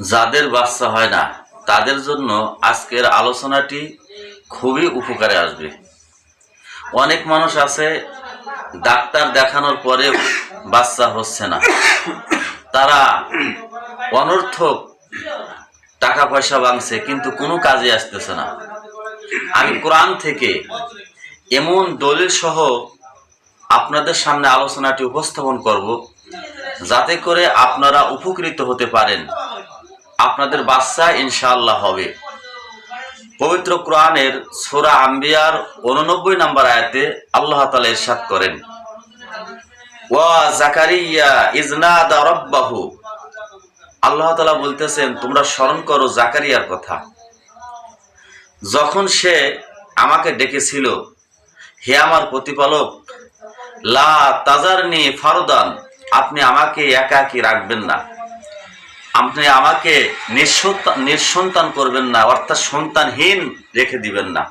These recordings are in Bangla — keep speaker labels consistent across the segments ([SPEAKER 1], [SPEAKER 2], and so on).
[SPEAKER 1] যাদের বাচ্চা হয় না, তাদের জন্য আজকের আলোচনাটি খুবই উপকারে আসবে। অনেক মানুষ আছে, ডাক্তার দেখানোর পরে বাচ্চা হচ্ছে না। তারা অনর্থক টাকা পয়সা বাংছে কিন্তু কোনো কাজে আসতেছে না। আমি কোরআন থেকে এমন দলিল সহ আপনাদের সামনে আলোচনাটি উপস্থাপন করব, যাতে করে আপনারা উপকৃত হতে পারেন। আপনাদের বাচ্চা ইনশাআল্লাহ হবে। পবিত্র কোরআনের সোরা আম্বিয়ার উননব্বই নম্বর আয়াতে আল্লাহ তালা ইরশাদ করেন, ওয়া জাকারিয়া ইজনাদা রব্বাহু। আল্লাহ তালা বলতেছেন, তোমরা স্মরণ করো জাকারিয়ার কথা। যখন সে আমাকে ডেকেছিল, হে আমার প্রতিপালক, লা তাজারনি ফারদান, আপনি আমাকে একাকি রাখবেন না? আপনি আমাকে নিঃসন্তান করবেন না, অর্থাৎ সন্তানহীন রেখে দিবেন না।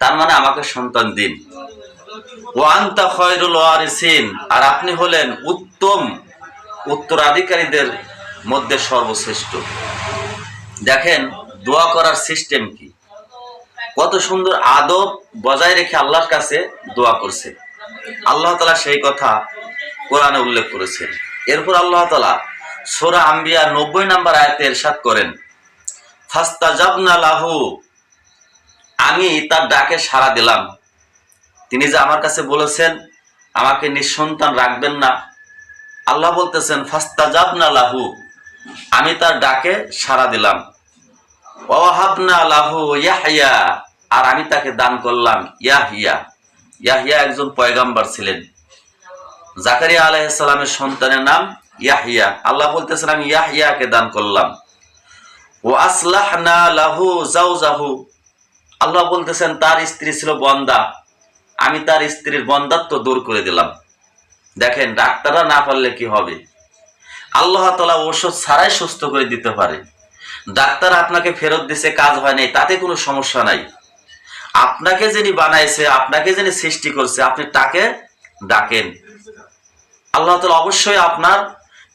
[SPEAKER 1] তার মানে আমাকে সন্তান দিন। ও আন্তা খয়রুল ওয়ারিসিন, আর আপনি হলেন উত্তম উত্তরাধিকারীদের মধ্যে সর্বশ্রেষ্ঠ। দেখেন, দোয়া করার সিস্টেম কি? কত সুন্দর আদব বজায় রেখে আল্লাহর কাছে দোয়া করছে। আল্লাহ তালা সেই কথা কোরআনে উল্লেখ করেছেন। এরপর আল্লাহ তালা সোরা আম্বিয়া নব্বই নাম্বার আয়াতে এরশাদ করেন ফাস্তা জাবনা লাহু আমি তার ডাকে সাড়া দিলাম। তিনি যে আমার কাছে বলেছেন, আমাকে নিঃসন্তান রাখবেন না। আল্লাহ বলতেছেন ফাস্তা জাবনা লাহু আমি তার ডাকে সাড়া দিলাম। ওয়াহাবনা লাহু ইয়াহিয়া আর আমি তাকে দান করলাম ইয়াহিয়া ইয়াহিয়া একজন পয়গাম্বার ছিলেন। জাকারিয়া আলাইসালামের সন্তানের নাম ইয়াহিয়া আল্লাহ বলতেছেন, আমি ইয়াহিয়াকে দান করলাম। ও আসলাহনা লাহু জাউজাহু আল্লাহ বলতেছেন, তার স্ত্রী ছিল বন্দা। আমি তার স্ত্রীর বন্দাত্ব দূর করে দিলাম। দেখেন, ডাক্তাররা না পারলে কি হবে? আল্লাহ তালা ওষুধ ছাড়াই সুস্থ করে দিতে পারে। ডাক্তার আপনাকে ফেরত দিছে, কাজ হয় নাই, তাতে কোনো সমস্যা নাই। আপনাকে যিনি বানাইছে, আপনাকে যিনি সৃষ্টি করছে, আপনি তাকে ডাকেন। আল্লাহ তালা অবশ্যই আপনার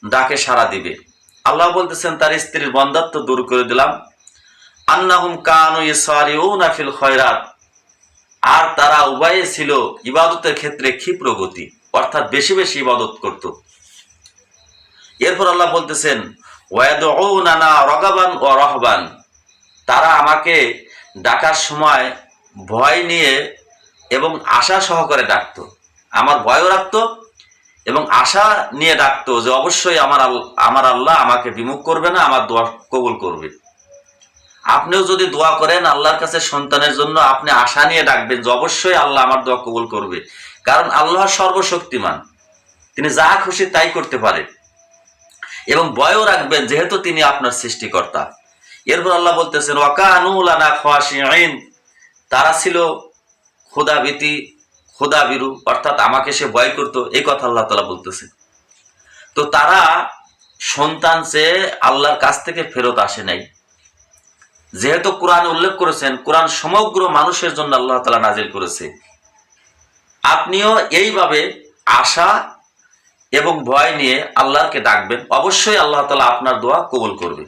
[SPEAKER 1] ডাকে সাড়া দিবে। আল্লাহ বলতেছেন, তার স্ত্রীর বন্ধাত্ব দূর করে দিলাম। আন্নাহুম কানু ইসারিউনা ফিল খয়রাত। আর তারা উভয়ে ছিল ইবাদতের ক্ষেত্রে ক্ষিপ্র গতি, অর্থাৎ বেশি বেশি ইবাদত করত। এরপর আল্লাহ বলতেছেন, ওয়াদউনানা রগাবান ও রহবান। তারা আমাকে ডাকার সময় ভয় নিয়ে এবং আশা সহকারে ডাকতো। আমার ভয়ও রাখতো এবং আশা নিয়ে ডাকতো যে অবশ্যই আমার আমার আল্লাহ আমাকে বিমুখ করবে না, আমার দোয়া কবুল করবে। আপনিও যদি দোয়া করেন আল্লাহর কাছে সন্তানের জন্য আপনি আশা নিয়ে ডাকবেন যে অবশ্যই আল্লাহ আমার দোয়া কবুল করবে। কারণ আল্লাহ সর্বশক্তিমান। তিনি যা খুশি তাই করতে পারে। এবং ভয়ও রাখবেন যেহেতু তিনি আপনার সৃষ্টিকর্তা। এরপর আল্লাহ বলতেছেন ওয়াকা আনুলানা খোয়াশি আইন তারা ছিল খোদাভীতি খোদাবিরু অর্থাৎ আমাকে সে ভয় করতো, এই কথা আল্লাহ তালা বলতেছে। তো তারা সন্তান চেয়ে আল্লাহর কাছ থেকে ফেরত আসে নাই। যেহেতু কোরআন উল্লেখ করেছেন, কোরআন সমগ্র মানুষের জন্য আল্লাহ তালা নাজিল করেছে। আপনিও এইভাবে আশা এবং ভয় নিয়ে আল্লাহকে ডাকবেন, অবশ্যই আল্লাহ তালা আপনার দোয়া কবুল করবে।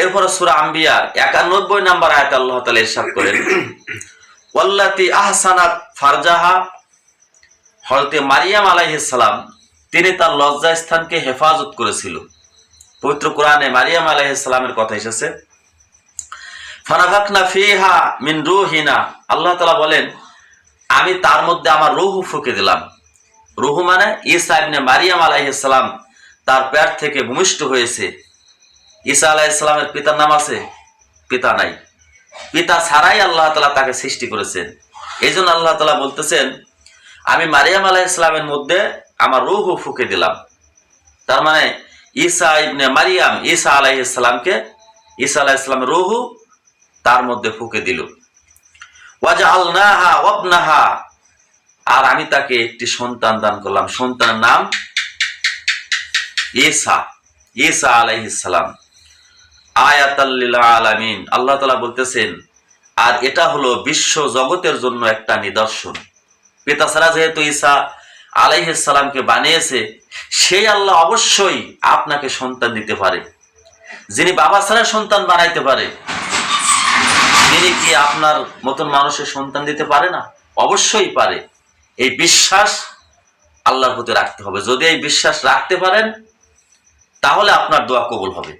[SPEAKER 1] এরপরে সুরা আম্বিয়ার একানব্বই নাম্বার আয়াত আল্লাহ তালা ইরশাদ করেন আহসানাত ফারজাহা। মারিয়াম তিনি তার লজ্জা স্থানকে হেফাজত করেছিল। পবিত্র কোরআনে মারিয়াম আলাইহিসসালামের কথা এসেছে। ফানাফাকনা ফিহা মিন আল্লাহ তালা বলেন, আমি তার মধ্যে আমার রুহু ফুকে দিলাম। রুহু মানে ঈসা ইবনে মারিয়াম আলাইহিসসালাম তার পেট থেকে ভূমিষ্ঠ হয়েছে। ঈসা আলাইহিসসালামের পিতার নাম আছে? পিতা নাই। পিতা ছাড়াই আল্লাহ তালা তাকে সৃষ্টি করেছেন। এই জন্য আল্লাহ তালা বলতেছেন, আমি মারিয়াম আলাহ ইসলামের মধ্যে আমার রুহু ফুকে দিলাম। তার মানে ঈসা ইবনে মারিয়াম ঈসা আলাহ ইসলামকে ঈসা আলাহ ইসলামের রুহু তার মধ্যে ফুকে দিল। ওয়াজা আলনাহা ওয়াবনাহা, আর আমি তাকে একটি সন্তান দান করলাম। সন্তানের নাম ঈসা ঈসা আলাইহিস সালাম। আয়াতাল্লিল আলামিন। আল্লাহ তালা বলতেছেন, আর এটা হলো বিশ্ব জগতের জন্য একটা নিদর্শন। পিতা ছাড়া যেহেতু ঈসা সালামকে বানিয়েছে, সেই আল্লাহ অবশ্যই আপনাকে সন্তান দিতে পারে। যিনি বাবা ছাড়া সন্তান বানাইতে পারে, তিনি কি আপনার মতন মানুষের সন্তান দিতে পারে না? অবশ্যই পারে। এই বিশ্বাস আল্লাহর প্রতি রাখতে হবে। যদি এই বিশ্বাস রাখতে পারেন, তাহলে আপনার দোয়া কবুল হবে।